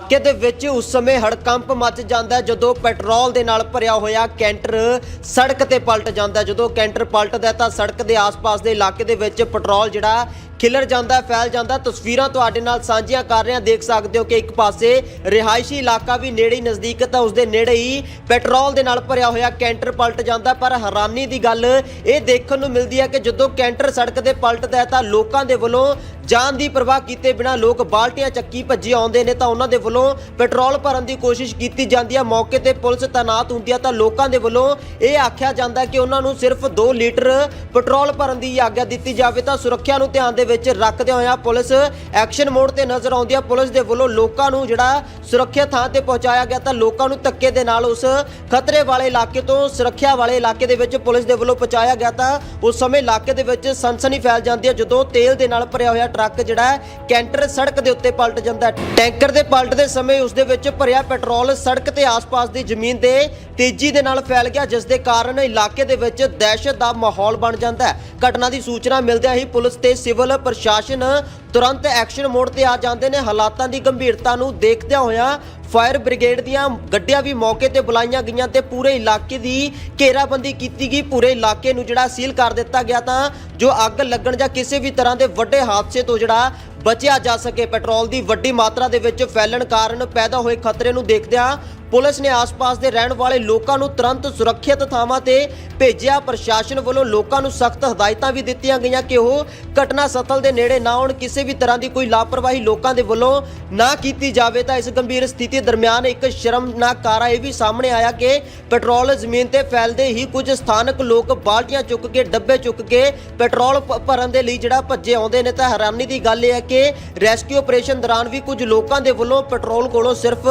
ਇਲਾਕੇ ਦੇ ਵਿੱਚ ਉਸ ਸਮੇਂ ਹੜਕੰਪ ਮੱਚ ਜਾਂਦਾ ਜਦੋਂ ਪੈਟਰੋਲ ਦੇ ਨਾਲ ਭਰਿਆ ਹੋਇਆ ਕੈਂਟਰ ਸੜਕ ਤੇ ਪਲਟ ਜਾਂਦਾ ਜਦੋਂ ਕੈਂਟਰ ਪਲਟਦਾ ਹੈ ਤਾਂ ਸੜਕ ਦੇ ਆਸ-ਪਾਸ ਦੇ ਇਲਾਕੇ ਦੇ ਵਿੱਚ ਪੈਟਰੋਲ ਜਿਹੜਾ ਖਿਲਰ ਜਾਂਦਾ, ਫੈਲ ਜਾਂਦਾ, ਤਸਵੀਰਾਂ ਤੁਹਾਡੇ ਨਾਲ ਸਾਂਝੀਆਂ ਕਰ ਰਹੇ ਹਾਂ। ਦੇਖ ਸਕਦੇ ਹੋ ਕਿ ਇੱਕ ਪਾਸੇ ਰਿਹਾਇਸ਼ੀ ਇਲਾਕਾ ਵੀ ਨੇੜੇ ਹੀ ਨਜ਼ਦੀਕ ਤਾਂ ਉਸ ਦੇ ਨੇੜੇ ਹੀ ਪੈਟਰੋਲ ਦੇ ਨਾਲ ਭਰਿਆ ਹੋਇਆ ਕੈਂਟਰ ਪਲਟ ਜਾਂਦਾ, ਪਰ ਹੈਰਾਨੀ ਦੀ ਗੱਲ ਇਹ ਦੇਖਣ ਨੂੰ ਮਿਲਦੀ ਹੈ ਕਿ ਜਦੋਂ ਕੈਂਟਰ ਸੜਕ ਦੇ ਪਲਟਦਾ ਹੈ ਤਾਂ ਲੋਕਾਂ ਦੇ ਵੱਲੋਂ ਜਾਨ ਦੀ ਪਰਵਾਹ ਕੀਤੇ ਬਿਨਾ ਲੋਕ ਬਾਲਟੀਆਂ ਚੱਕੀ ਭੱਜੇ ਆਉਂਦੇ ਨੇ ਤਾਂ ਉਹਨਾਂ ਦੇ ਵੱਲੋਂ ਪੈਟਰੋਲ ਭਰਨ ਦੀ ਕੋਸ਼ਿਸ਼ ਕੀਤੀ ਜਾਂਦੀ ਹੈ। ਮੌਕੇ ਤੇ ਪੁਲਿਸ ਤਾਇਨਾਤ ਹੁੰਦੀ ਹੈ ਤਾਂ ਲੋਕਾਂ ਦੇ ਵੱਲੋਂ ਇਹ ਆਖਿਆ ਜਾਂਦਾ ਕਿ ਉਹਨਾਂ ਨੂੰ ਸਿਰਫ 2 ਲੀਟਰ ਪੈਟਰੋਲ ਭਰਨ ਦੀ ਆਗਿਆ ਦਿੱਤੀ ਜਾਵੇ ਤਾਂ ਸੁਰੱਖਿਆ ਨੂੰ ਧਿਆਨ ਦੇ ਵਿੱਚ ਰੱਖਦਿਆਂ ਹੋਇਆ ਪੁਲਿਸ ਐਕਸ਼ਨ ਮੋਡ ਤੇ ਨਜ਼ਰ ਆਉਂਦੀ ਹੈ ਪੁਲਿਸ ਦੇ ਵੱਲੋਂ ਲੋਕਾਂ ਨੂੰ ਜਿਹੜਾ ਸੁਰੱਖਿਅਤ ਥਾਂ ਤੇ ਪਹੁੰਚਾਇਆ ਗਿਆ ਤਾਂ ਲੋਕਾਂ ਨੂੰ ਧੱਕੇ ਦੇ ਨਾਲ ਉਸ ਖਤਰੇ ਵਾਲੇ ਇਲਾਕੇ ਤੋਂ, ਸੁਰੱਖਿਆ ਵਾਲੇ ਇਲਾਕੇ ਦੇ ਵਿੱਚ ਪੁਲਿਸ ਦੇ ਵੱਲੋਂ ਪਹੁੰਚਾਇਆ ਗਿਆ ਤਾਂ ਉਸ ਸਮੇਂ ਇਲਾਕੇ ਦੇ ਵਿੱਚ ਸਨਸਨੀ ਫੈਲ ਜਾਂਦੀ ਹੈ ਜਦੋਂ ਤੇਲ ਦੇ ਨਾਲ ਭਰਿਆ ਹੋਇਆ ਟਰੱਕ ਜਿਹੜਾ ਕੈਂਟਰ ਸੜਕ ਦੇ ਉੱਤੇ ਪਲਟ ਜਾਂਦਾ ਟੈਂਕਰ ਦੇ ਪਲਟਦੇ ਸਮੇਂ ਉਸ ਦੇ ਵਿੱਚ ਭਰਿਆ ਪੈਟਰੋਲ ਸੜਕ ਤੇ ਆਸ-ਪਾਸ ਦੀ ਜ਼ਮੀਨ ਦੇ ਤੇਜ਼ੀ ਦੇ ਨਾਲ ਫੈਲ ਗਿਆ, ਜਿਸ ਦੇ ਕਾਰਨ ਇਲਾਕੇ ਦੇ ਵਿੱਚ ਦਹਿਸ਼ਤ ਦਾ ਮਾਹੌਲ ਬਣ ਜਾਂਦਾ ਹੈ। ਘਟਨਾ ਦੀ ਸੂਚਨਾ ਮਿਲਦਿਆਂ ਹੀ ਪੁਲਿਸ ਤੇ ਸਿਵਲ ਪ੍ਰਸ਼ਾਸਨ ਤੁਰੰਤ ਐਕਸ਼ਨ ਮੋਡ ਤੇ ਆ ਜਾਂਦੇ ਨੇ। ਹਾਲਾਤਾਂ ਦੀ ਗੰਭੀਰਤਾ ਨੂੰ ਦੇਖਦਿਆਂ ਹੋਇਆਂ ਫਾਇਰ ਬ੍ਰਿਗੇਡ ਦੀਆਂ ਗੱਡੀਆਂ ਵੀ ਮੌਕੇ ਤੇ ਬੁਲਾਈਆਂ ਗਈਆਂ ਤੇ ਪੂਰੇ ਇਲਾਕੇ ਦੀ ਘੇਰਾਬੰਦੀ ਕੀਤੀ ਗਈ। ਪੂਰੇ ਇਲਾਕੇ ਨੂੰ ਜਿਹੜਾ ਸੀਲ ਕਰ ਦਿੱਤਾ ਗਿਆ ਤਾਂ ਜੋ ਅੱਗ ਲੱਗਣ ਜਾਂ ਕਿਸੇ ਵੀ ਤਰ੍ਹਾਂ ਦੇ ਵੱਡੇ ਹਾਦਸੇ ਤੋਂ ਜਿਹੜਾ ਬਚਿਆ ਜਾ ਸਕੇ। ਪੈਟਰੋਲ ਦੀ ਵੱਡੀ ਮਾਤਰਾ ਦੇ ਵਿੱਚ ਫੈਲਣ ਕਾਰਨ ਪੈਦਾ ਹੋਏ ਖਤਰੇ ਨੂੰ ਦੇਖਦਿਆਂ ਪੁਲਿਸ ਨੇ ਆਸ-ਪਾਸ ਦੇ ਰਹਿਣ ਵਾਲੇ ਲੋਕਾਂ ਨੂੰ ਤੁਰੰਤ ਸੁਰੱਖਿਅਤ ਥਾਵਾਂ ਤੇ ਭੇਜਿਆ। ਪ੍ਰਸ਼ਾਸਨ ਵੱਲੋਂ ਲੋਕਾਂ ਨੂੰ ਸਖਤ ਹਦਾਇਤਾਂ ਵੀ ਦਿੱਤੀਆਂ ਗਈਆਂ ਕਿ ਉਹ ਘਟਨਾ ਸਥਲ ਦੇ ਨੇੜੇ ਨਾ ਆਉਣ, ਕਿਸੇ ਵੀ ਤਰ੍ਹਾਂ ਦੀ ਕੋਈ ਲਾਪਰਵਾਹੀ ਲੋਕਾਂ ਦੇ ਵੱਲੋਂ ਨਾ ਕੀਤੀ ਜਾਵੇ। ਤਾਂ ਇਸ ਗੰਭੀਰ ਸਥਿਤੀ ਦਰਮਿਆਨ ਇੱਕ ਸ਼ਰਮਨਾਕ ਕਾਰਾ ਇਹ ਵੀ ਸਾਹਮਣੇ ਆਇਆ ਕਿ ਪੈਟਰੋਲ ਜ਼ਮੀਨ ਤੇ ਫੈਲਦੇ ਹੀ ਕੁਝ ਸਥਾਨਕ ਲੋਕ ਬਾਲਟੀਆਂ ਚੁੱਕ ਕੇ, ਡੱਬੇ ਚੁੱਕ ਕੇ ਪੈਟਰੋਲ ਭਰਨ ਦੇ ਲਈ ਜਿਹੜਾ ਭੱਜੇ ਆਉਂਦੇ ਨੇ। ਤਾਂ ਹੈਰਾਨੀ ਦੀ ਗੱਲ ਇਹ ਹੈ ਕਿ ਰੈਸਕਿਊ ਆਪਰੇਸ਼ਨ ਦੌਰਾਨ ਵੀ ਕੁਝ ਲੋਕਾਂ ਦੇ ਵੱਲੋਂ ਪੈਟਰੋਲ ਕੋਲੋਂ ਸਿਰਫ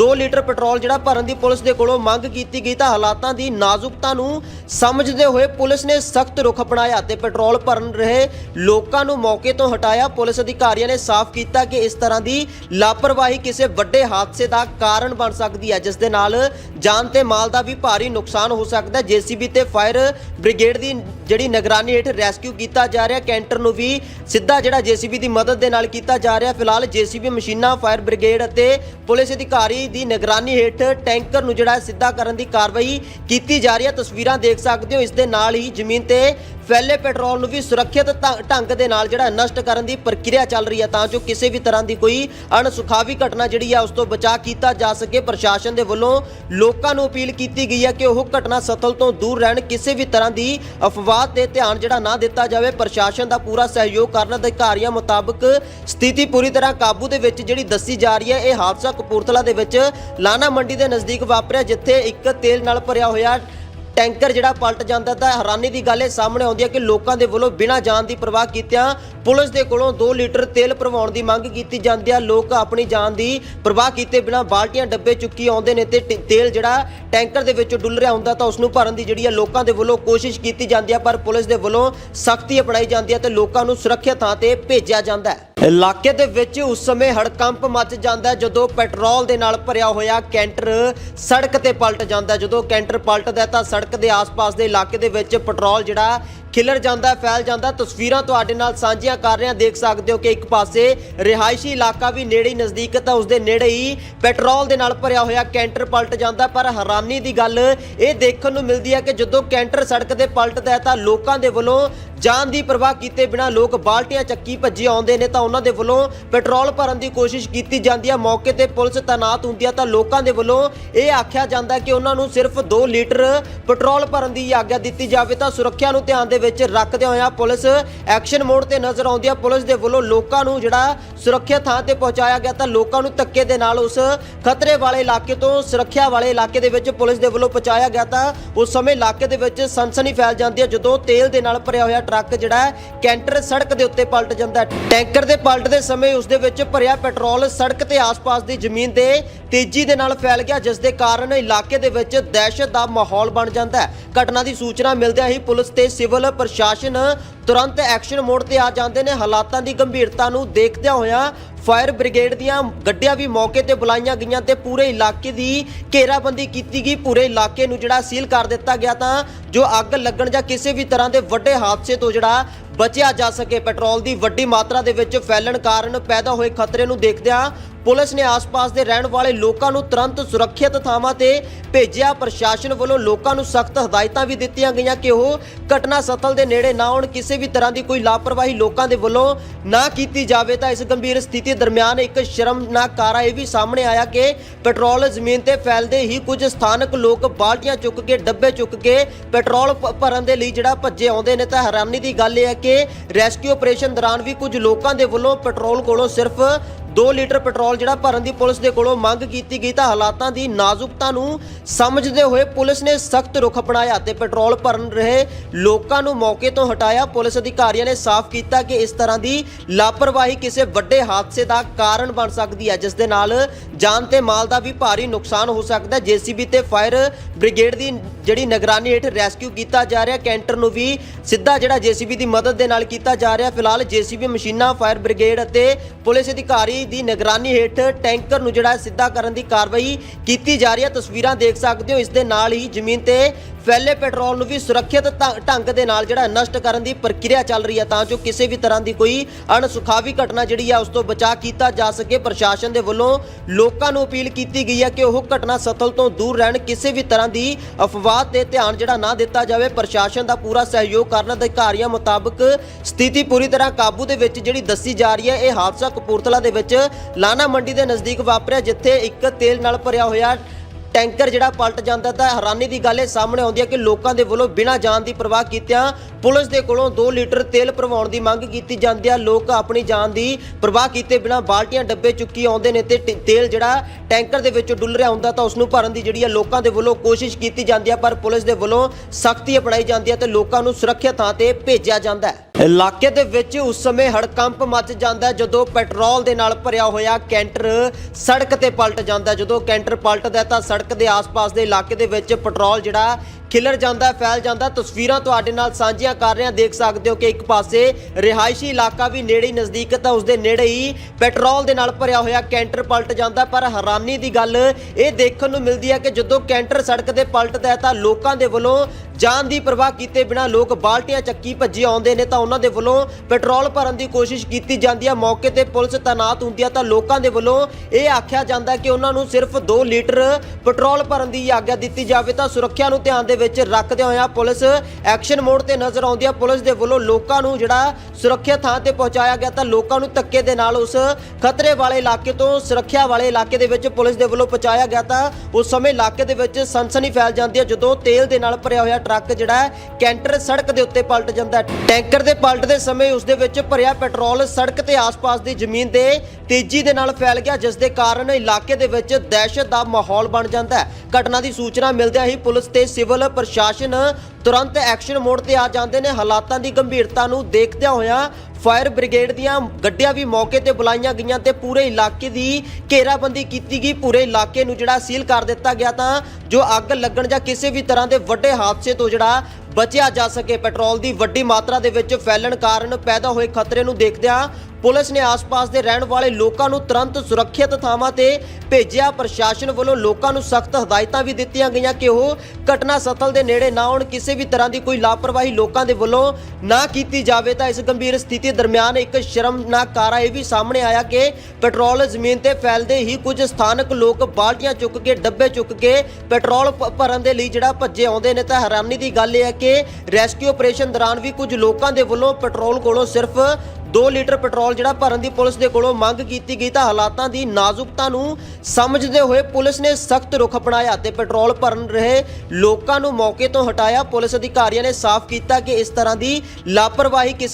2 ਲੀਟਰ ਪੈਟਰੋਲ ਜਿਹੜਾ ਭਰਨ ਦੀ ਪੁਲਿਸ ਦੇ ਕੋਲੋਂ ਮੰਗ ਕੀਤੀ ਗਈ ਤਾਂ ਹਾਲਾਤਾਂ ਦੀ ਨਾਜ਼ੁਕਤਾ ਨੂੰ ਸਮਝਦੇ ਹੋਏ ਪੁਲਿਸ ਨੇ ਸਖਤ ਰੁਖ ਅਪਣਾਇਆ ਤੇ ਪੈਟਰੋਲ ਭਰਨ ਰਹੇ ਲੋਕਾਂ ਨੂੰ ਮੌਕੇ ਤੋਂ ਹਟਾਇਆ। ਪੁਲਿਸ ਅਧਿਕਾਰੀਆਂ ਨੇ ਸਾਫ਼ ਕੀਤਾ ਕਿ ਇਸ ਤਰ੍ਹਾਂ ਦੀ ਲਾਪਰਵਾਹੀ ਕਿਸੇ ਵੱਡੇ ਹਾਦਸੇ ਦਾ ਕਾਰਨ ਬਣ ਸਕਦੀ ਹੈ, ਜਿਸ ਦੇ ਨਾਲ ਜਾਨ ਤੇ ਮਾਲ ਦਾ ਵੀ ਭਾਰੀ ਨੁਕਸਾਨ ਹੋ ਸਕਦਾ ਹੈ। ਜੀਸੀਬੀ ਤੇ ਫਾਇਰ ਬ੍ਰਿਗੇਡ ਦੀ ਜਿਹੜੀ ਨਿਗਰਾਨੀ ਹੇਠ ਰੈਸਕਿਊ ਕੀਤਾ ਜਾ ਰਿਹਾ, ਕੈਂਟਰ ਨੂੰ ਵੀ ਸਿੱਧਾ ਜਿਹੜਾ ਜੀਸੀਬੀ ਦੀ ਮਦਦ ਦੇ ਨਾਲ ਕੀਤਾ ਜਾ ਰਿਹਾ। ਫਿਲਹਾਲ ਜੀਸੀਬੀ ਮਸ਼ੀਨਾਂ, ਫਾਇਰ ਬ੍ਰਿਗੇਡ ਅਤੇ ਪੁਲਿਸ ਅਧਿਕਾਰੀ ਦੀ ਨਿਗਰਾਨੀ ਹੇਠ ਟੈਂਕਰ ਨੂੰ ਜਿਹੜਾ ਸਿੱਧਾ ਕਰਨ ਦੀ ਕਾਰਵਾਈ ਕੀਤੀ ਜਾ ਰਹੀ ਹੈ। ਤਸਵੀਰਾਂ ਦੇਖ ਸਕਦੇ ਹੋ। ਇਸ ਦੇ ਨਾਲ ਹੀ ਜ਼ਮੀਨ ਤੇ ਫੈਲੇ ਪੈਟਰੋਲ ਨੂੰ ਵੀ ਸੁਰੱਖਿਅਤ ਢੰ- ਢੰਗ ਦੇ ਨਾਲ ਜਿਹੜਾ ਨਸ਼ਟ ਕਰਨ ਦੀ ਪ੍ਰਕਿਰਿਆ ਚੱਲ ਰਹੀ ਹੈ, ਤਾਂ ਜੋ ਕਿਸੇ ਵੀ ਤਰ੍ਹਾਂ ਦੀ ਕੋਈ ਅਣਸੁਖਾਵੀ ਘਟਨਾ ਜਿਹੜੀ ਹੈ ਉਸ ਤੋਂ ਬਚਾਅ ਕੀਤਾ ਜਾ ਸਕੇ। ਪ੍ਰਸ਼ਾਸਨ ਦੇ ਵੱਲੋਂ ਲੋਕਾਂ ਨੂੰ ਅਪੀਲ ਕੀਤੀ ਗਈ ਹੈ ਕਿ ਉਹ ਘਟਨਾ ਸਥਲ ਤੋਂ ਦੂਰ ਰਹਿਣ, ਕਿਸੇ ਵੀ ਤਰ੍ਹਾਂ ਦੀ ਅਫਵਾਹ ਤੇ ਧਿਆਨ ਜਿਹੜਾ ਨਾ ਦਿੱਤਾ ਜਾਵੇ। ਪ੍ਰਸ਼ਾਸਨ ਦਾ ਪੂਰਾ ਸਹਿਯੋਗ ਕਰਨ ਅਧਿਕਾਰੀਆਂ ਮੁਤਾਬਕ ਸਥਿਤੀ ਪੂਰੀ ਤਰ੍ਹਾਂ ਕਾਬੂ ਦੇ ਵਿੱਚ ਜਿਹੜੀ ਦੱਸੀ ਜਾ ਰਹੀ ਹੈ, ਇਹ ਹਾਦਸਾ ਕਪੂਰਥਲਾ ਦੇ ਵਿੱਚ ਲਾਨਾ ਮੰਡੀ ਦੇ ਨਜ਼ਦੀਕ ਵਾਪਰਿਆ, ਜਿੱਥੇ ਇੱਕ ਤੇਲ ਨਾਲ ਭਰਿਆ ਹੋਇਆ ਟੈਂਕਰ ਜਿਹੜਾ ਪਲਟ ਜਾਂਦਾ ਤਾਂ ਹੈਰਾਨੀ ਦੀ ਗੱਲ ਇਹ ਸਾਹਮਣੇ ਆਉਂਦੀ ਹੈ ਕਿ ਲੋਕਾਂ ਦੇ ਵੱਲੋਂ ਬਿਨਾਂ ਜਾਨ ਦੀ ਪਰਵਾਹ ਕੀਤਿਆਂ ਪੁਲਿਸ ਦੇ ਕੋਲੋਂ 2 ਲੀਟਰ ਤੇਲ ਭਰਵਾਉਣ ਦੀ ਮੰਗ ਕੀਤੀ ਜਾਂਦੀ ਹੈ ਲੋਕ ਆਪਣੀ ਜਾਨ ਦੀ ਪਰਵਾਹ ਕੀਤੇ ਬਿਨਾਂ ਬਾਲਟੀਆਂ, ਡੱਬੇ ਚੁੱਕੀ ਆਉਂਦੇ ਨੇ ਤੇ ਟ- ਤੇਲ ਜਿਹੜਾ ਟੈਂਕਰ ਦੇ ਵਿੱਚ ਡੁੱਲ ਰਿਹਾ ਹੁੰਦਾ ਤਾਂ ਉਸ ਨੂੰ ਭਰਨ ਦੀ ਜਿਹੜੀ ਹੈ ਲੋਕਾਂ ਦੇ ਵੱਲੋਂ ਕੋਸ਼ਿਸ਼ ਕੀਤੀ ਜਾਂਦੀ ਹੈ ਪਰ ਪੁਲਿਸ ਦੇ ਵੱਲੋਂ ਸਖਤੀ ਅਪਣਾਈ ਜਾਂਦੀ ਹੈ ਤੇ ਲੋਕਾਂ ਨੂੰ ਸੁਰੱਖਿਅਤ ਥਾਂ ਤੇ ਭੇਜਿਆ ਜਾਂਦਾ ਹੈ। ਇਲਾਕੇ ਦੇ ਵਿੱਚ ਉਸ ਸਮੇਂ ਹੜਕੰਪ ਮੱਚ ਜਾਂਦਾ ਜਦੋਂ ਪੈਟਰੋਲ ਦੇ ਨਾਲ ਭਰਿਆ ਹੋਇਆ ਕੈਂਟਰ ਸੜਕ ਤੇ ਪਲਟ ਜਾਂਦਾ। ਜਦੋਂ ਕੈਂਟਰ ਪਲਟਦਾ ਤਾਂ ਸੜਕ ਦੇ ਆਸ-ਪਾਸ ਦੇ ਇਲਾਕੇ ਦੇ ਵਿੱਚ ਪੈਟਰੋਲ ਜਿਹੜਾ ਖਿਲਰ ਜਾਂਦਾ, ਫੈਲ ਜਾਂਦਾ, ਤਸਵੀਰਾਂ ਤੁਹਾਡੇ ਨਾਲ ਸਾਂਝੀਆਂ ਕਰ ਰਹੇ ਹਾਂ। ਦੇਖ ਸਕਦੇ ਹੋ ਕਿ ਇੱਕ ਪਾਸੇ ਰਿਹਾਇਸ਼ੀ ਇਲਾਕਾ ਵੀ ਨੇੜੇ ਹੀ ਨਜ਼ਦੀਕ ਤਾਂ ਉਸ ਦੇ ਨੇੜੇ ਹੀ ਪੈਟਰੋਲ ਦੇ ਨਾਲ ਭਰਿਆ ਹੋਇਆ ਕੈਂਟਰ ਪਲਟ ਜਾਂਦਾ, ਪਰ ਹੈਰਾਨੀ ਦੀ ਗੱਲ ਇਹ ਦੇਖਣ ਨੂੰ ਮਿਲਦੀ ਹੈ ਕਿ ਜਦੋਂ ਕੈਂਟਰ ਸੜਕ ਤੇ ਪਲਟਦਾ ਹੈ ਤਾਂ ਲੋਕਾਂ ਦੇ ਵੱਲੋਂ ਜਾਨ ਦੀ ਪਰਵਾਹ ਕੀਤੇ ਬਿਨਾਂ ਲੋਕ ਬਾਲਟੀਆਂ ਚੱਕੀ ਭੱਜੇ ਆਉਂਦੇ ਨੇ ਤਾਂ ਉਹਨਾਂ ਦੇ ਵੱਲੋਂ ਪੈਟਰੋਲ ਭਰਨ ਦੀ ਕੋਸ਼ਿਸ਼ ਕੀਤੀ ਜਾਂਦੀ ਹੈ। ਮੌਕੇ ਤੇ ਪੁਲਿਸ ਤਾਇਨਾਤ ਹੁੰਦੀ ਹੈ ਤਾਂ ਲੋਕਾਂ ਦੇ ਵੱਲੋਂ ਇਹ ਆਖਿਆ ਜਾਂਦਾ ਕਿ ਉਹਨਾਂ ਨੂੰ ਸਿਰਫ 2 ਲੀਟਰ ਪੈਟਰੋਲ ਭਰਨ ਦੀ ਆਗਿਆ ਦਿੱਤੀ ਜਾਵੇ ਤਾਂ ਸੁਰੱਖਿਆ ਨੂੰ ਧਿਆਨ ਦੇ ਵਿੱਚ ਰੱਖਦੇ ਹੋਇਆ ਪੁਲਿਸ ਐਕਸ਼ਨ ਮੋਡ ਤੇ ਨਜ਼ਰ ਆਉਂਦੀ ਹੈ ਪੁਲਿਸ ਦੇ ਵੱਲੋਂ ਲੋਕਾਂ ਨੂੰ ਜਿਹੜਾ ਸੁਰੱਖਿਅਤ ਥਾਂ ਤੇ ਪਹੁੰਚਾਇਆ ਗਿਆ ਤਾਂ ਲੋਕਾਂ ਨੂੰ ਧੱਕੇ ਦੇ ਨਾਲ ਉਸ ਖਤਰੇ ਵਾਲੇ ਇਲਾਕੇ ਤੋਂ, ਸੁਰੱਖਿਆ ਵਾਲੇ ਇਲਾਕੇ ਦੇ ਵਿੱਚ ਪੁਲਿਸ ਦੇ ਵੱਲੋਂ ਪਹੁੰਚਾਇਆ ਗਿਆ ਤਾਂ ਉਸ ਸਮੇਂ ਇਲਾਕੇ ਦੇ ਵਿੱਚ ਸਨਸਨੀ ਫੈਲ ਜਾਂਦੀ ਹੈ ਜਦੋਂ ਤੇਲ ਦੇ ਨਾਲ ਭਰਿਆ ਹੋਇਆ ਟਰੱਕ ਜਿਹੜਾ ਕੈਂਟਰ ਸੜਕ ਦੇ ਉੱਤੇ ਪਲਟ ਜਾਂਦਾ ਹੈ। ਟੈਂਕਰ ਦੇ ਪਲਟਦੇ ਸਮੇਂ ਉਸ ਦੇ ਵਿੱਚ ਭਰਿਆ ਪੈਟਰੋਲ ਸੜਕ ਤੇ ਆਸ-ਪਾਸ ਦੀ ਜ਼ਮੀਨ ਦੇ ਤੇਜ਼ੀ ਦੇ ਨਾਲ ਫੈਲ ਗਿਆ, ਜਿਸ ਦੇ ਕਾਰਨ ਇਲਾਕੇ ਦੇ ਵਿੱਚ ਦਹਿਸ਼ਤ ਦਾ ਮਾਹੌਲ ਬਣ ਜਾਂਦਾ ਹੈ। ਘਟਨਾ ਦੀ ਸੂਚਨਾ ਮਿਲਦਿਆਂ ਹੀ ਪੁਲਿਸ ਤੇ ਸਿਵਲ ਪ੍ਰਸ਼ਾਸਨ ਤੁਰੰਤ ਐਕਸ਼ਨ ਮੋਡ ਤੇ ਆ ਜਾਂਦੇ ਨੇ। ਹਾਲਾਤਾਂ ਦੀ ਗੰਭੀਰਤਾ ਨੂੰ ਦੇਖਦਿਆਂ ਹੋਇਆਂ ਫਾਇਰ ਬ੍ਰਿਗੇਡ ਦੀਆਂ ਗੱਡੀਆਂ ਵੀ ਮੌਕੇ ਤੇ ਬੁਲਾਈਆਂ ਗਈਆਂ ਤੇ ਪੂਰੇ ਇਲਾਕੇ ਦੀ ਘੇਰਾਬੰਦੀ ਕੀਤੀ ਗਈ। ਪੂਰੇ ਇਲਾਕੇ ਨੂੰ ਜਿਹੜਾ ਸੀਲ ਕਰ ਦਿੱਤਾ ਗਿਆ ਤਾਂ ਜੋ ਅੱਗ ਲੱਗਣ ਜਾਂ ਕਿਸੇ ਵੀ ਤਰ੍ਹਾਂ ਦੇ ਵੱਡੇ ਹਾਦਸੇ ਤੋਂ ਜਿਹੜਾ ਬਚਿਆ ਜਾ ਸਕੇ। ਪੈਟਰੋਲ ਦੀ ਵੱਡੀ ਮਾਤਰਾ ਦੇ ਵਿੱਚ ਫੈਲਣ ਕਾਰਨ ਪੈਦਾ ਹੋਏ ਖਤਰੇ ਨੂੰ ਦੇਖਦਿਆਂ ਪੁਲਿਸ ਨੇ ਆਸ-ਪਾਸ ਦੇ ਰਹਿਣ ਵਾਲੇ ਲੋਕਾਂ ਨੂੰ ਤੁਰੰਤ ਸੁਰੱਖਿਅਤ ਥਾਵਾਂ ਤੇ ਭੇਜਿਆ। ਪ੍ਰਸ਼ਾਸਨ ਵੱਲੋਂ ਲੋਕਾਂ ਨੂੰ ਸਖਤ ਹਦਾਇਤਾਂ ਵੀ ਦਿੱਤੀਆਂ ਗਈਆਂ ਕਿ ਉਹ ਘਟਨਾ ਸਥਲ ਦੇ ਨੇੜੇ ਨਾ ਆਉਣ, ਕਿਸੇ ਵੀ ਤਰ੍ਹਾਂ ਦੀ ਕੋਈ ਲਾਪਰਵਾਹੀ ਲੋਕਾਂ ਦੇ ਵੱਲੋਂ ਨਾ ਕੀਤੀ ਜਾਵੇ। ਤਾਂ ਇਸ ਗੰਭੀਰ ਸਥਿਤੀ ਦਰਮਿਆਨ ਇੱਕ ਸ਼ਰਮਨਾਕ ਕਾਰਾ ਇਹ ਵੀ ਸਾਹਮਣੇ ਆਇਆ ਕਿ ਪੈਟਰੋਲ ਜ਼ਮੀਨ ਤੇ ਫੈਲਦੇ ਹੀ ਕੁਝ ਸਥਾਨਕ ਲੋਕ ਬਾਲਟੀਆਂ ਚੁੱਕ ਕੇ, ਡੱਬੇ ਚੁੱਕ ਕੇ ਪੈਟਰੋਲ ਭਰਨ ਦੇ ਲਈ ਜਿਹੜਾ ਭੱਜੇ ਆਉਂਦੇ ਨੇ। ਤਾਂ ਹੈਰਾਨੀ ਦੀ ਗੱਲ ਇਹ ਹੈ ਕਿ ਰੈਸਕਿਊ ਆਪਰੇਸ਼ਨ ਦੌਰਾਨ ਵੀ ਕੁਝ ਲੋਕਾਂ ਦੇ ਵੱਲੋਂ ਪੈਟਰੋਲ ਕੋਲੋਂ ਸਿਰਫ 2 ਲੀਟਰ ਪੈਟਰੋਲ ਜਿਹੜਾ ਭਰਨ ਦੀ ਪੁਲਿਸ ਦੇ ਕੋਲੋਂ ਮੰਗ ਕੀਤੀ ਗਈ ਤਾਂ ਹਾਲਾਤਾਂ ਦੀ ਨਾਜ਼ੁਕਤਾ ਨੂੰ ਸਮਝਦੇ ਹੋਏ ਪੁਲਿਸ ਨੇ ਸਖਤ ਰੁਖ ਅਪਣਾਇਆ ਤੇ ਪੈਟਰੋਲ ਭਰਨ ਰਹੇ ਲੋਕਾਂ ਨੂੰ ਮੌਕੇ ਤੋਂ ਹਟਾਇਆ। ਪੁਲਿਸ ਅਧਿਕਾਰੀਆਂ ਨੇ ਸਾਫ਼ ਕੀਤਾ ਕਿ ਇਸ ਤਰ੍ਹਾਂ ਦੀ ਲਾਪਰਵਾਹੀ ਕਿਸੇ ਵੱਡੇ ਹਾਦਸੇ ਦਾ ਕਾਰਨ ਬਣ ਸਕਦੀ ਹੈ, ਜਿਸ ਦੇ ਨਾਲ ਜਾਨ ਤੇ ਮਾਲ ਦਾ ਵੀ ਭਾਰੀ ਨੁਕਸਾਨ ਹੋ ਸਕਦਾ ਹੈ। ਜੀਸੀਬੀ ਤੇ ਫਾਇਰ ਬ੍ਰਿਗੇਡ ਦੀ ਜਿਹੜੀ ਨਿਗਰਾਨੀ ਹੇਠ ਰੈਸਕਿਊ ਕੀਤਾ ਜਾ ਰਿਹਾ, ਕੈਂਟਰ ਨੂੰ ਵੀ ਸਿੱਧਾ ਜਿਹੜਾ ਜੀਸੀਬੀ ਦੀ ਮਦਦ ਦੇ ਨਾਲ ਕੀਤਾ ਜਾ ਰਿਹਾ। ਫਿਲਹਾਲ ਜੀਸੀਬੀ ਮਸ਼ੀਨਾਂ, ਫਾਇਰ ਬ੍ਰਿਗੇਡ ਅਤੇ ਪੁਲਿਸ ਅਧਿਕਾਰੀ ਦੀ ਨਿਗਰਾਨੀ ਹੇਠ ਟੈਂਕਰ ਨੂੰ ਜਿਹੜਾ ਸਿੱਧਾ ਕਰਨ ਦੀ ਕਾਰਵਾਈ ਕੀਤੀ ਜਾ ਰਹੀ ਹੈ। ਤਸਵੀਰਾਂ ਦੇਖ ਸਕਦੇ ਹੋ। ਇਸ ਦੇ ਨਾਲ ਹੀ ਜ਼ਮੀਨ ਤੇ ਫੈਲੇ ਪੈਟਰੋਲ ਨੂੰ ਵੀ ਸੁਰੱਖਿਅਤ ਢੰ- ਢੰਗ ਦੇ ਨਾਲ ਜਿਹੜਾ ਨਸ਼ਟ ਕਰਨ ਦੀ ਪ੍ਰਕਿਰਿਆ ਚੱਲ ਰਹੀ ਹੈ, ਤਾਂ ਜੋ ਕਿਸੇ ਵੀ ਤਰ੍ਹਾਂ ਦੀ ਕੋਈ ਅਣਸੁਖਾਵੀ ਘਟਨਾ ਜਿਹੜੀ ਆ ਉਸ ਤੋਂ ਬਚਾਅ ਕੀਤਾ ਜਾ ਸਕੇ, ਪ੍ਰਸ਼ਾਸਨ ਦੇ ਵੱਲੋਂ ਲੋਕਾਂ ਨੂੰ ਅਪੀਲ ਕੀਤੀ ਗਈ ਹੈ ਕਿ ਉਹ ਘਟਨਾ ਸਥਲ ਤੋਂ ਦੂਰ ਰਹਿਣ, ਕਿਸੇ ਵੀ ਤਰ੍ਹਾਂ ਦੀ ਅਫਵਾਹ ਤੇ ਧਿਆਨ ਜਿਹੜਾ ਨਾ ਦਿੱਤਾ ਜਾਵੇ। ਪ੍ਰਸ਼ਾਸਨ ਦਾ ਪੂਰਾ ਸਹਿਯੋਗ ਕਰਨ ਅਧਿਕਾਰੀਆਂ ਮੁਤਾਬਕ ਸਥਿਤੀ ਪੂਰੀ ਤਰ੍ਹਾਂ ਕਾਬੂ ਦੇ ਵਿੱਚ ਜਿਹੜੀ ਦੱਸੀ ਜਾ ਰਹੀ ਹੈ, ਇਹ ਹਾਦਸਾ ਕਪੂਰਥਲਾ ਦੇ ਵਿੱਚ ਲਾਨਾ ਮੰਡੀ ਦੇ ਨਜ਼ਦੀਕ ਵਾਪਰਿਆ, ਜਿੱਥੇ ਇੱਕ ਤੇਲ ਨਾਲ ਭਰਿਆ ਹੋਇਆ ਟੈਂਕਰ ਜਿਹੜਾ ਪਲਟ ਜਾਂਦਾ ਤਾਂ ਹੈਰਾਨੀ ਦੀ ਗੱਲ ਇਹ ਸਾਹਮਣੇ ਆਉਂਦੀ ਹੈ ਕਿ ਲੋਕਾਂ ਦੇ ਵੱਲੋਂ ਬਿਨਾਂ ਜਾਨ ਦੀ ਪਰਵਾਹ ਕੀਤਿਆਂ ਪੁਲਿਸ ਦੇ ਕੋਲੋਂ 2 ਲੀਟਰ ਤੇਲ ਭਰਵਾਉਣ ਦੀ ਮੰਗ ਕੀਤੀ ਜਾਂਦੀ ਹੈ ਲੋਕ ਆਪਣੀ ਜਾਨ ਦੀ ਪਰਵਾਹ ਕੀਤੇ ਬਿਨਾਂ ਬਾਲਟੀਆਂ, ਡੱਬੇ ਚੁੱਕੀ ਆਉਂਦੇ ਨੇ ਤੇ ਟ- ਤੇਲ ਜਿਹੜਾ ਟੈਂਕਰ ਦੇ ਵਿੱਚੋਂ ਡੁੱਲ ਰਿਹਾ ਹੁੰਦਾ ਤਾਂ ਉਸ ਨੂੰ ਭਰਨ ਦੀ ਜਿਹੜੀ ਆ ਲੋਕਾਂ ਦੇ ਵੱਲੋਂ ਕੋਸ਼ਿਸ਼ ਕੀਤੀ ਜਾਂਦੀ ਹੈ ਪਰ ਪੁਲਿਸ ਦੇ ਵੱਲੋਂ ਸਖਤੀ ਅਪਣਾਈ ਜਾਂਦੀ ਹੈ ਤੇ ਲੋਕਾਂ ਨੂੰ ਸੁਰੱਖਿਅਤ ਥਾਂ ਤੇ ਭੇਜਿਆ ਜਾਂਦਾ ਹੈ। ਇਲਾਕੇ ਦੇ ਵਿੱਚ ਉਸ ਸਮੇਂ ਹੜਕੰਪ ਮਚ ਜਾਂਦਾ ਜਦੋਂ ਪੈਟਰੋਲ ਦੇ ਨਾਲ ਭਰਿਆ ਹੋਇਆ ਕੈਂਟਰ ਸੜਕ ਤੇ ਪਲਟ ਜਾਂਦਾ ਜਦੋਂ ਕੈਂਟਰ ਪਲਟਦਾ ਤਾਂ ਸੜਕ ਦੇ ਆਸ-ਪਾਸ ਦੇ ਇਲਾਕੇ ਦੇ ਵਿੱਚ ਪੈਟਰੋਲ ਜਿਹੜਾ ਖਿਲਰ ਜਾਂਦਾ, ਫੈਲ ਜਾਂਦਾ, ਤਸਵੀਰਾਂ ਤੁਹਾਡੇ ਨਾਲ ਸਾਂਝੀਆਂ ਕਰ ਰਹੇ। ਹਾਂ ਦੇਖ ਸਕਦੇ ਹੋ ਕਿ ਇੱਕ ਪਾਸੇ ਰਿਹਾਇਸ਼ੀ ਇਲਾਕਾ ਵੀ ਨੇੜੇ ਹੀ ਨਜ਼ਦੀਕ ਤਾਂ ਉਸ ਦੇ ਨੇੜੇ ਹੀ ਪੈਟਰੋਲ ਦੇ ਨਾਲ ਭਰਿਆ ਹੋਇਆ ਕੈਂਟਰ ਪਲਟ ਜਾਂਦਾ ਪਰ ਹੈਰਾਨੀ ਦੀ ਗੱਲ ਇਹ ਦੇਖਣ ਨੂੰ ਮਿਲਦੀ ਹੈ ਕਿ ਜਦੋਂ ਕੈਂਟਰ ਸੜਕ ਤੇ ਪਲਟਦਾ ਹੈ, ਤਾਂ ਲੋਕਾਂ ਦੇ ਵੱਲੋਂ ਜਾਨ ਦੀ ਪਰਵਾਹ ਕੀਤੇ ਬਿਨਾ ਲੋਕ ਬਾਲਟੀਆਂ ਚੱਕੀ ਭੱਜੇ ਆਉਂਦੇ ਨੇ, ਤਾਂ ਉਹਨਾਂ ਦੇ ਵੱਲੋਂ ਪੈਟਰੋਲ ਭਰਨ ਦੀ ਕੋਸ਼ਿਸ਼ ਕੀਤੀ ਜਾਂਦੀ ਹੈ। ਮੌਕੇ ਤੇ ਪੁਲਿਸ ਤਾਇਨਾਤ ਹੁੰਦੀ ਹੈ, ਤਾਂ ਲੋਕਾਂ ਦੇ ਵੱਲੋਂ ਇਹ ਆਖਿਆ ਜਾਂਦਾ ਕਿ ਉਹਨਾਂ ਨੂੰ ਸਿਰਫ 2 ਲੀਟਰ ਪੈਟਰੋਲ ਭਰਨ ਦੀ ਆਗਿਆ ਦਿੱਤੀ ਜਾਵੇ, ਤਾਂ ਸੁਰੱਖਿਆ ਨੂੰ ਧਿਆਨ ਦੇ ਵਿੱਚ ਰੱਖਦੇ ਹੋਇਆ ਪੁਲਿਸ ਐਕਸ਼ਨ ਮੋਡ ਤੇ ਨਜ਼ਰ ਆਉਂਦੀ ਹੈ ਪੁਲਿਸ ਦੇ ਵੱਲੋਂ ਲੋਕਾਂ ਨੂੰ ਜਿਹੜਾ ਸੁਰੱਖਿਅਤ ਥਾਂ ਤੇ ਪਹੁੰਚਾਇਆ ਗਿਆ ਤਾਂ ਲੋਕਾਂ ਨੂੰ ਧੱਕੇ ਦੇ ਨਾਲ ਉਸ ਖਤਰੇ ਵਾਲੇ ਇਲਾਕੇ ਤੋਂ ਸੁਰੱਖਿਆ ਵਾਲੇ ਇਲਾਕੇ ਦੇ ਵਿੱਚ ਪੁਲਿਸ ਦੇ ਵੱਲੋਂ ਪਹੁੰਚਾਇਆ ਗਿਆ ਤਾਂ ਉਸ ਸਮੇਂ ਇਲਾਕੇ ਦੇ ਵਿੱਚ ਸਨਸਨੀ ਫੈਲ ਜਾਂਦੀ ਹੈ ਜਦੋਂ ਤੇਲ ਦੇ ਨਾਲ ਭਰਿਆ ਹੋਇਆ ਟਰੱਕ ਜਿਹੜਾ ਕੈਂਟਰ ਸੜਕ ਦੇ ਉੱਤੇ ਪਲਟ ਜਾਂਦਾ ਟੈਂਕਰ ਦੇ ਪਲਟਦੇ ਸਮੇਂ ਉਸ ਦੇ ਵਿੱਚ ਭਰਿਆ ਪੈਟਰੋਲ ਸੜਕ ਤੇ ਆਸ-ਪਾਸ ਦੀ ਜ਼ਮੀਨ ਦੇ ਤੇਜ਼ੀ ਦੇ ਨਾਲ ਫੈਲ ਗਿਆ, ਜਿਸ ਦੇ ਕਾਰਨ ਇਲਾਕੇ ਦੇ ਵਿੱਚ ਦਹਿਸ਼ਤ ਦਾ ਮਾਹੌਲ ਬਣ ਜਾਂਦਾ ਹੈ। ਘਟਨਾ ਦੀ ਸੂਚਨਾ ਮਿਲਦਿਆਂ ਹੀ ਪੁਲਿਸ ਤੇ ਸਿਵਲ ਪ੍ਰਸ਼ਾਸਨ ਤੁਰੰਤ ਐਕਸ਼ਨ ਮੋਡ ਤੇ ਆ ਜਾਂਦੇ ਨੇ। ਹਾਲਾਤਾਂ ਦੀ ਗੰਭੀਰਤਾ ਨੂੰ ਦੇਖਦਿਆਂ ਹੋਇਆਂ ਫਾਇਰ ਬ੍ਰਿਗੇਡ ਦੀਆਂ ਗੱਡੀਆਂ ਵੀ ਮੌਕੇ ਤੇ ਬੁਲਾਈਆਂ ਗਈਆਂ ਤੇ ਪੂਰੇ ਇਲਾਕੇ ਦੀ ਘੇਰਾਬੰਦੀ ਕੀਤੀ ਗਈ। ਪੂਰੇ ਇਲਾਕੇ ਨੂੰ ਜਿਹੜਾ ਸੀਲ ਕਰ ਦਿੱਤਾ ਗਿਆ ਤਾਂ ਜੋ ਅੱਗ ਲੱਗਣ ਜਾਂ ਕਿਸੇ ਵੀ ਤਰ੍ਹਾਂ ਦੇ ਵੱਡੇ ਹਾਦਸੇ ਤੋਂ ਜਿਹੜਾ ਬਚਿਆ ਜਾ ਸਕੇ। ਪੈਟਰੋਲ ਦੀ ਵੱਡੀ ਮਾਤਰਾ ਦੇ ਵਿੱਚ ਫੈਲਣ ਕਾਰਨ ਪੈਦਾ ਹੋਏ ਖਤਰੇ ਨੂੰ ਦੇਖਦਿਆਂ ਪੁਲਿਸ ਨੇ ਆਸ-ਪਾਸ ਦੇ ਰਹਿਣ ਵਾਲੇ ਲੋਕਾਂ ਨੂੰ ਤੁਰੰਤ ਸੁਰੱਖਿਅਤ ਥਾਵਾਂ ਤੇ ਭੇਜਿਆ। ਪ੍ਰਸ਼ਾਸਨ ਵੱਲੋਂ ਲੋਕਾਂ ਨੂੰ ਸਖਤ ਹਦਾਇਤਾਂ ਵੀ ਦਿੱਤੀਆਂ ਗਈਆਂ ਕਿ ਉਹ ਘਟਨਾ ਸਥਲ ਦੇ ਨੇੜੇ ਨਾ ਆਉਣ, ਕਿਸੇ ਵੀ ਤਰ੍ਹਾਂ ਦੀ ਕੋਈ ਲਾਪਰਵਾਹੀ ਲੋਕਾਂ ਦੇ ਵੱਲੋਂ ਨਾ ਕੀਤੀ ਜਾਵੇ। ਤਾਂ ਇਸ ਗੰਭੀਰ ਸਥਿਤੀ ਦਰਮਿਆਨ ਇੱਕ ਸ਼ਰਮਨਾਕ ਕਾਰਾ ਇਹ ਵੀ ਸਾਹਮਣੇ ਆਇਆ ਕਿ ਪੈਟਰੋਲ ਜ਼ਮੀਨ ਤੇ ਫੈਲਦੇ ਹੀ ਕੁਝ ਸਥਾਨਕ ਲੋਕ ਬਾਲਟੀਆਂ ਚੁੱਕ ਕੇ, ਡੱਬੇ ਚੁੱਕ ਕੇ ਪੈਟਰੋਲ ਭਰਨ ਦੇ ਲਈ ਜਿਹੜਾ ਭੱਜੇ ਆਉਂਦੇ ਨੇ। ਤਾਂ ਹੈਰਾਨੀ ਦੀ ਗੱਲ ਇਹ ਹੈ ਕਿ ਰੈਸਕਿਊ ਆਪਰੇਸ਼ਨ ਦੌਰਾਨ ਵੀ ਕੁਝ ਲੋਕਾਂ ਦੇ ਵੱਲੋਂ ਪੈਟਰੋਲ ਕੋਲੋਂ ਸਿਰਫ 2 ਲੀਟਰ ਪੈਟਰੋਲ ਜਿਹੜਾ ਭਰਨ ਦੀ ਪੁਲਿਸ ਦੇ ਕੋਲੋਂ ਮੰਗ ਕੀਤੀ ਗਈ ਤਾਂ ਹਾਲਾਤਾਂ ਦੀ ਨਾਜ਼ੁਕਤਾ ਨੂੰ ਸਮਝਦੇ ਹੋਏ ਪੁਲਿਸ ਨੇ ਸਖਤ ਰੁਖ ਅਪਣਾਇਆ ਤੇ ਪੈਟਰੋਲ ਭਰਨ ਰਹੇ ਲੋਕਾਂ ਨੂੰ ਮੌਕੇ ਤੋਂ ਹਟਾਇਆ। ਪੁਲਿਸ ਅਧਿਕਾਰੀਆਂ ਨੇ ਸਾਫ਼ ਕੀਤਾ ਕਿ ਇਸ ਤਰ੍ਹਾਂ ਦੀ ਲਾਪਰਵਾਹੀ ਕਿਸੇ